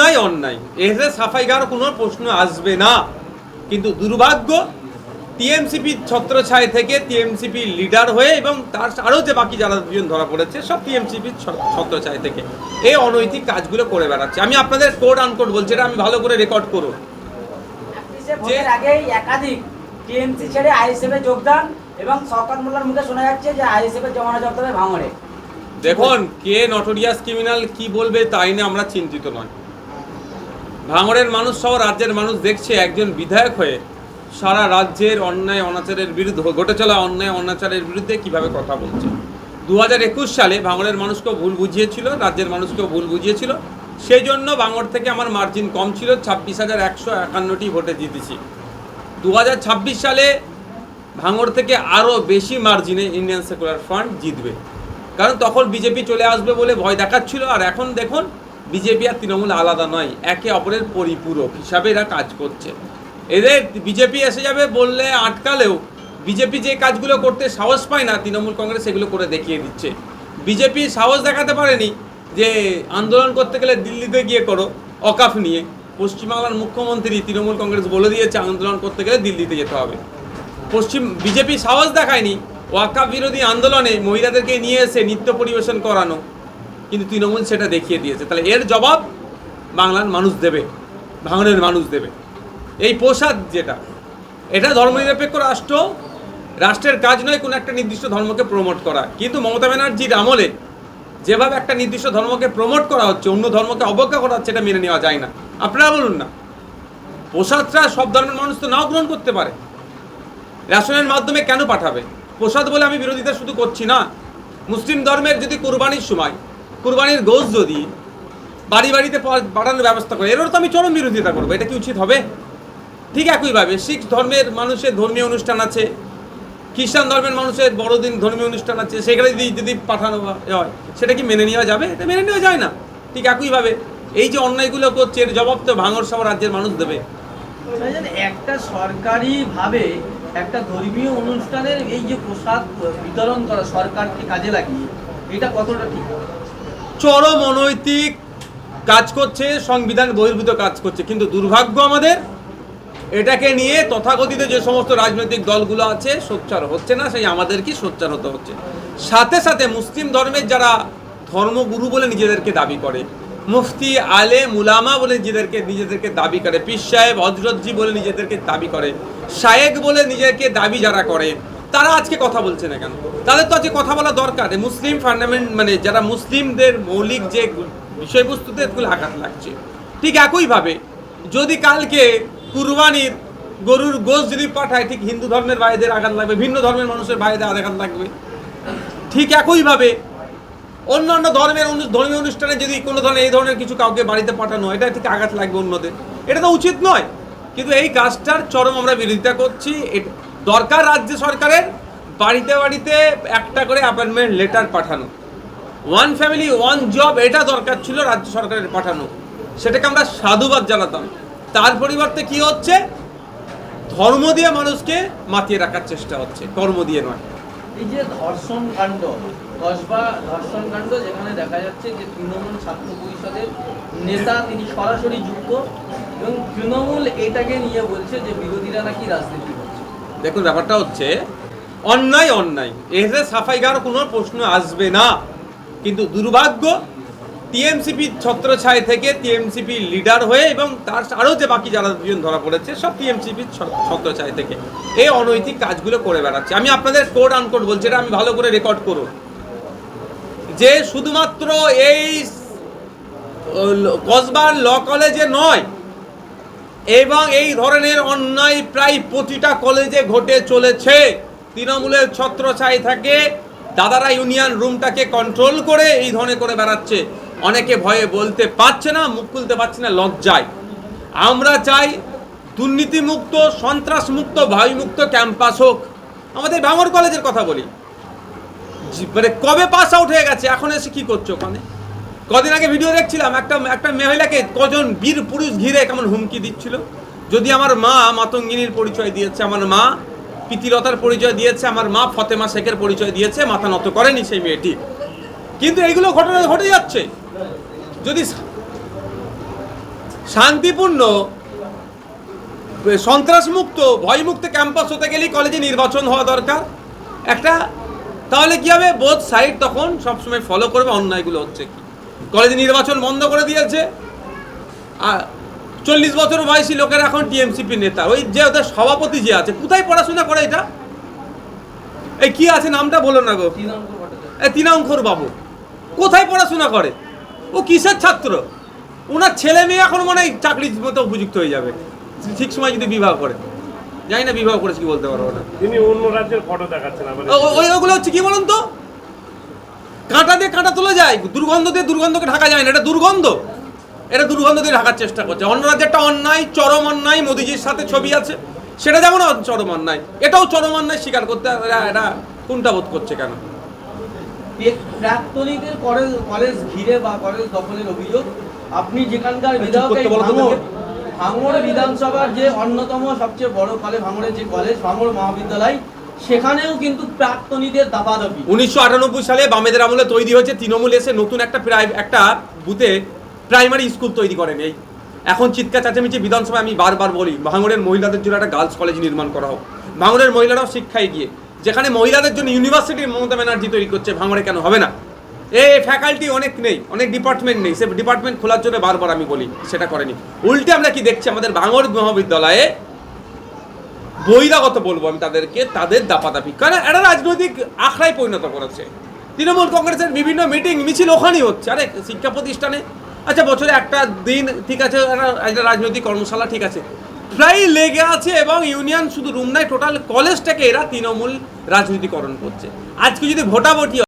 অন্যায় অন্যায়। এতে সাফাই গাওয়ার কোনো প্রশ্ন আসবে না। কিন্তু দুর্ভাগ্য টিএমসিপি ছত্রছায় থেকে টিএমসিপি লিডার হয়ে এবং তার আরও যে বাকি যারা দুজন ধরা পড়েছে সব টিএমসিপি ছত্রছায় থেকে। এই অনৈতিক কাজগুলো করে বেড়াচ্ছে। আমি আপনাদের কোড আনকোড বলছি এটা আমি ভালো করে রেকর্ড করুন। ভোটের আগেই একাধিক টিএমসি ছেড়ে আইএসএফে যোগদান এবং শওকত মোল্লার মুখে শোনা যাচ্ছে যে আইএসএফের জমানো জব্দ ভাঙড়ে। দেখুন কে নটোরিয়াস ক্রিমিনাল কি বলবে তাই নিয়ে আমরা চিন্তিত নয়। ভাঙড়ের মানুষ সহ রাজ্যের মানুষ দেখছে একজন বিধায়ক হয়ে সারা রাজ্যের অন্যায়, অনাচারের বিরুদ্ধে, ঘটে চলা অন্যায়, অনাচারের বিরুদ্ধে কীভাবে কথা বলছে? দু হাজার একুশ সালে ভাঙড়ের মানুষকেও ভুল বুঝিয়েছিল, রাজ্যের মানুষকেও ভুল বুঝিয়েছিল। সেই জন্য ভাঙড় থেকে আমার মার্জিন কম ছিল, ছাব্বিশ হাজার একশো একান্নটি ভোটে জিতেছি। দু হাজার ছাব্বিশ সালে ভাঙড় থেকে আরও বেশি মার্জিনে ইন্ডিয়ান সেকুলার ফ্রন্ট জিতবে। কারণ তখন বিজেপি চলে আসবে বলে ভয় দেখাচ্ছিল, আর এখন দেখুন বিজেপি আর তৃণমূল আলাদা নয়, একে অপরের পরিপূরক হিসাবে এরা কাজ করছে। এদের বিজেপি এসে যাবে বললে আটকালেও বিজেপি যে কাজগুলো করতে সাহস পায় না, তৃণমূল কংগ্রেস সেগুলো করে দেখিয়ে দিচ্ছে। বিজেপি সাহস দেখাতে পারেনি যে আন্দোলন করতে গেলে দিল্লিতে গিয়ে করো, অকাফ নিয়ে। পশ্চিমবাংলার মুখ্যমন্ত্রী তৃণমূল কংগ্রেস বলে দিয়েছে, আন্দোলন করতে গেলে দিল্লিতে যেতে হবে। পশ্চিম, বিজেপি সাহস দেখায়নি ওয়াকা বিরোধী আন্দোলনে মহিলাদেরকে নিয়ে এসে নৃত্য পরিবেশন করানো কিন্তু তৃণমূল সেটা দেখিয়ে দিয়েছে। তাহলে এর জবাব বাংলার মানুষ দেবে, ভাঙনের মানুষ দেবে। এই প্রসাদ যেটা, এটা ধর্মনিরপেক্ষ রাষ্ট্র, রাষ্ট্রের কাজ নয় কোনো একটা নির্দিষ্ট ধর্মকে প্রমোট করা। কিন্তু মমতা ব্যানার্জির আমলে যেভাবে একটা নির্দিষ্ট ধর্মকে প্রমোট করা হচ্ছে, অন্য ধর্মকে অবজ্ঞা করা হচ্ছে, এটা মেনে নেওয়া যায় না। আপনারা বলুন না। প্রসাদটা সব ধর্মের মানুষ তো নাও গ্রহণ করতে পারে। রেশনের মাধ্যমে কেন পাঠাবে? প্রসাদ বলে আমি বিরোধিতা শুধু করছি না। মুসলিম ধর্মের যদি কুরবানির সময় কুরবানির গোশ যদি বাড়ি বাড়িতে পাঠানোর ব্যবস্থা করে, এরও তো আমি চরম বিরোধিতা করব, এটা কি উচিত হবে? ঠিক একইভাবে শিখ ধর্মের মানুষের ধর্মীয় অনুষ্ঠান আছে, খ্রিস্টান ধর্মের মানুষের বড়দিন ধর্মীয় অনুষ্ঠান আছে, সেখানে যদি যদি পাঠানো হয় সেটা কি মেনে নেওয়া যাবে? এটা মেনে নেওয়া যায় না। ঠিক একইভাবে এই যে অন্যায়গুলো করছে, এর জবাব তো ভাঙর সব রাজ্যের মানুষ দেবে। একটা সরকারি ভাবে একটা ধর্মীয় অনুষ্ঠানের এই যে প্রসাদ বিতরণ করা সরকারকে কাজে লাগিয়ে, এটা কতটা ঠিক? চরম অনৈতিক কাজ করছে, সংবিধান বহির্ভূত কাজ করছে। কিন্তু দুর্ভাগ্য আমাদের, এটাকে নিয়ে তথাকথিত যে সমস্ত রাজনৈতিক দলগুলো আছে, সোচ্চার হচ্ছে না, সেই আমাদেরকে সোচ্চার হতে হচ্ছে? সাথে সাথে মুসলিম ধর্মের যারা ধর্মগুরু বলে নিজেদেরকে দাবি করে, মুফতি আলে মুলামা বলে নিজেদেরকে নিজেদেরকে দাবি করে, পীর সাহেব হজরতজি বলে নিজেদেরকে দাবি করে, শায়েক বলে নিজেকে দাবি যারা করে তারা আজকে কথা বলছে না কেন? তাদের তো আজকে কথা বলা দরকার। মুসলিম ফান্ডামেন্ট মানে যারা মুসলিমদের মৌলিক যে বিষয়বস্তুতে এগুলো আঘাত লাগছে ঠিক একইভাবে যদি কালকে কুরবানির গরুর গোশ যদি পাঠায় ঠিক হিন্দু ধর্মের ভাইদের আঘাত লাগবে ভিন্ন ধর্মের মানুষের ভাইদের আঘাত লাগবে ঠিক একইভাবে অন্যান্য ধর্মের ধর্মীয় অনুষ্ঠানে যদি কোনো ধরনের এই ধরনের কিছু কাউকে বাড়িতে পাঠানো হয়, এটা ঠিক আঘাত লাগবে অন্যদের। এটা তো উচিত নয়। কিন্তু এই কাজটার চরম আমরা বিরোধিতা করছি দরকার রাজ্য সরকারের বাড়িতে বাড়িতে একটা করে অ্যাপয়েন্টমেন্ট লেটার পাঠানো। ওয়ান ফ্যামিলি ওয়ান জব এটা দরকার ছিল রাজ্য সরকারের পাঠানো। সেটাকে আমরা সাধুবাদ জানাতাম। তার পরিবর্তে কি হচ্ছে? ধর্ম দিয়ে মানুষকে মাতিয়ে রাখার চেষ্টা হচ্ছে। কর্ম দিয়ে নয়। এই যে ধর্ষণ কাণ্ড কসবা ধর্ষণ কাণ্ড যেখানে দেখা যাচ্ছে যে তৃণমূল ছাত্র পরিষদের নেতা তিনি সরাসরি যুক্ত এবং তৃণমূল এটাকে নিয়ে বলছে যে বিরোধীরা নাকি রাজনীতি দেখুন, ব্যাপারটা হচ্ছে, অন্যায় অন্যায়। এসে সাফাই গাওয়ার কোনো প্রশ্ন আসবে না। কিন্তু দুর্ভাগ্য, টিএমসিপি ছত্রছায় থেকে টিএমসিপি লিডার হয়ে এবং তার আরও যে বাকি যারা দুজন ধরা পড়েছে, সব টিএমসিপি ছত্রছায় থেকে। এই অনৈতিক কাজগুলো করে বেড়াচ্ছে। আমি আপনাদের কোড আনকোড বলছি, এটা আমি ভালো করে রেকর্ড করুন। যে শুধুমাত্র এই কসবার ল কলেজে নয় এবং এই ধরনের অন্যায় প্রায় প্রতিটা কলেজে ঘটে চলেছে। তৃণমূলের ছত্রছাই থাকে দাদারা ইউনিয়ন রুমটাকে কন্ট্রোল করে এই ধরনের করে বেড়াচ্ছে। অনেকে ভয়ে বলতে পারছে না, মুখ খুলতে পারছে না, লজ্জায়। আমরা চাই দুর্নীতিমুক্ত, সন্ত্রাসমুক্ত, ভয়মুক্ত ক্যাম্পাস হোক। আমাদের ভাঙর কলেজের কথা বলি। মানে কবে পাস আউট হয়ে গেছে? এখন এসে কি করছ ওখানে? কদিন আগে ভিডিও দেখছিলাম, একটা একটা মহিলাকে কজন বীর পুরুষ ঘিরে কেমন হুমকি দিচ্ছিল। যদি আমার মা মাতঙ্গিনীর পরিচয় দিয়েছে, আমার মা প্রীতিলতার পরিচয় দিয়েছে, আমার মা ফতেমা শেখের পরিচয় দিয়েছে, মাথা নত করেনি সেই মেয়েটি। কিন্তু এইগুলো ঘটনা, ঘটে যাচ্ছে। যদি শান্তিপূর্ণ সন্ত্রাসমুক্ত, ভয়মুক্ত ক্যাম্পাস হতে গেলেই কলেজে নির্বাচন হওয়া দরকার। একটা, তাহলে কি হবে? বোধ সাইড তখন সবসময় ফলো করবে, অন্যায়গুলো হচ্ছে কি? কলেজে নির্বাচন বন্ধ করে দিয়েছে। আর চল্লিশ বছর বয়সী লোকের এখন টিএমসিপি নেতা। ওই যে ওদের সভাপতি যে আছে কোথায় পড়াশোনা করে এটা? এই কি আছে নামটা বলো না গো। এই তিনাঙ্কুর বাবু। কোথায় পড়াশোনা করে? ও কিসের ছাত্র? ওনার ছেলে মেয়ে এখন মনে হয় চাকরির মতো উপযুক্ত হয়ে যাবে। ঠিক সময় যদি বিবাহ করে। জানি না বিবাহ করেছে কি বলতে পারব না। তিনি অন্য রাজ্যের ফটো দেখাচ্ছেন আমাদের। ও- ও- ওই ওগুলো হচ্ছে কি বলুন তো? কাঁটা দিয়ে কাঁটা তোলা যায় দুর্গন্ধ দিয়ে দুর্গন্ধকে ঢাকা যায় না এটা দুর্গন্ধ। এটা দুর্গন্ধ দিয়ে ঢাকার চেষ্টা করছে। অন্য রাজ্যে একটা অন্যায় চরম অন্যায় মোদিজির সাথে ছবি আছে সেটা যেমন চরম অন্যায় এটাও চরম অন্যায় স্বীকার করতে এরা কোনটা বোধ করছে কেন? প্রাক্তনীদের কলেজ কলেজ ঘিরে বা কলেজ দখলের অভিযোগ আপনি যেখানকার বিধায়ক করতে এই বলো তো ভাঙড় ভাঙড় বিধানসভার যে অন্যতম সবচেয়ে বড় কলেজ ভাঙড়ের যে কলেজ ভাঙড় মহাবিদ্যালয় সেখানেও কিন্তু প্রাক্তনীদের দাবাদাবি উনিশশো আটানব্বই সালে বামেদের আমলে তৈরি হয়েছে তৃণমূল এসে নতুন একটা প্রাই একটা বুথে প্রাইমারি স্কুল তৈরি করেন এই। এখন চিৎকার চাচামিচি বিধানসভায় আমি বারবার বলি, ভাঙড়ের মহিলাদের জন্য একটা গার্লস কলেজ নির্মাণ করা হোক। ভাঙড়ের মহিলারাও শিক্ষায় গিয়ে যেখানে মহিলাদের জন্য ইউনিভার্সিটি মমতা ব্যানার্জি তৈরি করছে, ভাঙড়ে কেন হবে না? এ ফ্যাকাল্টি অনেক নেই, অনেক ডিপার্টমেন্ট নেই। সে ডিপার্টমেন্ট খোলার জন্য বারবার আমি বলি, সেটা করেনি। উল্টে আমরা কি দেখছি? আমাদের ভাঙড় মহাবিদ্যালয়ে বহিরাগত বলব আমি তাদেরকে, তাদের দাপাদাপি। কারণ একটা রাজনৈতিক আখড়ায় পরিণত করেছে। তৃণমূল কংগ্রেসের বিভিন্ন মিটিং, মিছিল ওখানেই হচ্ছে। আরে, শিক্ষা প্রতিষ্ঠানে? আচ্ছা বছরে একটা দিন ঠিক আছে, একটা- রাজনৈতিক কর্মশালা ঠিক আছে। প্রায় লেগে আছে এবং ইউনিয়ন শুধু রুম নাই টোটাল কলেজটাকে এরা তৃণমূল রাজনীতিকরণ করছে। আজকে যদি ভোটাভুটি